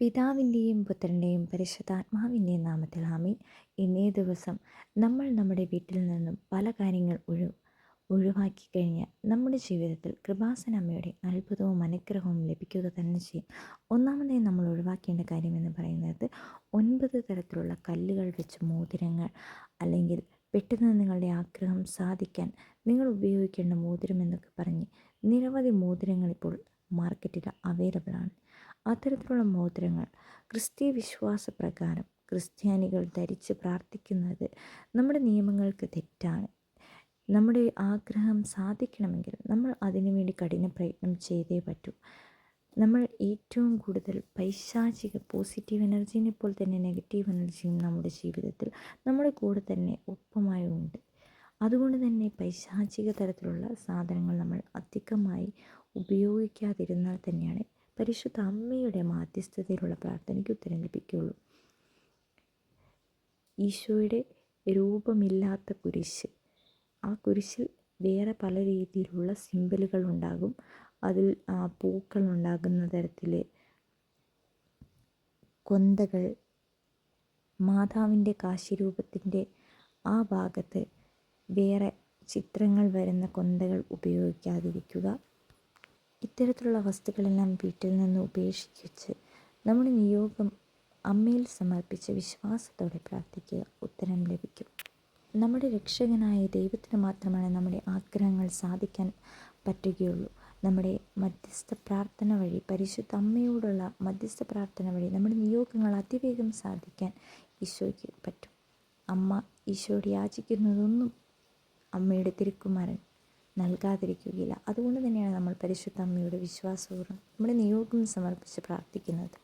പിതാവിന്റെയും പുത്രന്റെയും പരിശുദ്ധാത്മാവിന്റെയും നാമത്തിൽ ആമീൻ. ഇന്നേ ദിവസം നമ്മൾ നമ്മുടെ വീട്ടിൽ നിന്നും പല കാര്യങ്ങൾ ഒഴി ഒഴിവാക്കി കഴിഞ്ഞാൽ നമ്മുടെ ജീവിതത്തിൽ കൃപാസനമ്മയുടെ അത്ഭുതവും അനുഗ്രഹവും ലഭിക്കുക തന്നെ ചെയ്യും. ഒന്നാമതായി നമ്മൾ ഒഴിവാക്കേണ്ട കാര്യമെന്ന് പറയുന്നത് ഒൻപത് തരത്തിലുള്ള കല്ലുകൾ വെച്ച് മോതിരങ്ങൾ അല്ലെങ്കിൽ പെട്ടെന്ന് നിങ്ങളുടെ ആഗ്രഹം സാധിക്കാൻ നിങ്ങൾ ഉപയോഗിക്കേണ്ട മോതിരം എന്നൊക്കെ പറഞ്ഞ് നിരവധി മോതിരങ്ങൾ ഇപ്പോൾ മാർക്കറ്റിൽ അവൈലബിൾ ആണ്. അത്തരത്തിലുള്ള മോതിരങ്ങൾ. ക്രിസ്തീയ വിശ്വാസ പ്രകാരം ക്രിസ്ത്യാനികൾ ധരിച്ച് പ്രാർത്ഥിക്കുന്നത് നമ്മുടെ നിയമങ്ങൾക്ക് തെറ്റാണ്. നമ്മുടെ ആഗ്രഹം സാധിക്കണമെങ്കിൽ നമ്മൾ അതിനുവേണ്ടി കഠിന പ്രയത്നം ചെയ്തേ പറ്റൂ. നമ്മൾ ഏറ്റവും കൂടുതൽ പൈശാചിക പോസിറ്റീവ് എനർജീനെ പോലെ തന്നെ നെഗറ്റീവ് എനർജിയും നമ്മുടെ ജീവിതത്തിൽ നമ്മുടെ കൂടെ തന്നെ ഒപ്പമായി ഉണ്ട് അതുകൊണ്ട് തന്നെ പൈശാചിക തരത്തിലുള്ള സാധനങ്ങൾ നമ്മൾ അധികമായി ഉപയോഗിക്കാതിരുന്നാൽ തന്നെയാണ് പരിശുദ്ധ അമ്മയുടെ മാധ്യസ്ഥതയിലുള്ള പ്രാർത്ഥനയ്ക്ക് ഉത്തരം ലഭിക്കുകയുള്ളൂ. ഈശോയുടെ രൂപമില്ലാത്ത കുരിശ്. ആ കുരിശിൽ വേറെ പല രീതിയിലുള്ള സിമ്പിളുകൾ ഉണ്ടാകും. അതിൽ പൂക്കൾ ഉണ്ടാകുന്ന തരത്തിൽ കൊന്തകൾ മാതാവിന്റെ കാശിരൂപത്തിന്റെ ആ ഭാഗത്ത് വേറെ ചിത്രങ്ങൾ വരുന്ന കൊന്തകൾ ഉപയോഗിക്കാതിരിക്കുക. ഇത്തരത്തിലുള്ള വസ്തുക്കളെല്ലാം വീട്ടിൽ നിന്ന് ഉപേക്ഷിച്ച് നമ്മുടെ നിയോഗം അമ്മയിൽ സമർപ്പിച്ച് വിശ്വാസത്തോടെ പ്രാർത്ഥിക്കുക ഉത്തരം ലഭിക്കും. നമ്മുടെ രക്ഷകനായ ദൈവത്തിന് മാത്രമാണ് നമ്മുടെ ആഗ്രഹങ്ങൾ സാധിക്കാൻ പറ്റുകയുള്ളൂ. നമ്മുടെ മധ്യസ്ഥ പ്രാർത്ഥന വഴി പരിശുദ്ധ അമ്മയോടുള്ള മധ്യസ്ഥ പ്രാർത്ഥന വഴി നമ്മുടെ നിയോഗങ്ങൾ അതിവേഗം സാധിക്കാൻ ഈശോയ്ക്ക് പറ്റും. അമ്മ ഈശോയോട് യാചിക്കുന്നതൊന്നും അമ്മയുടെ തിരുക്കുമാരൻ നൽകാതിരിക്കുകയില്ല. അതുകൊണ്ട് പരിശുദ്ധ അമ്മയുടെ വിശ്വാസപൂർവം നമ്മുടെ നിയോഗം സമർപ്പിച്ച് പ്രാർത്ഥിക്കുന്നത്.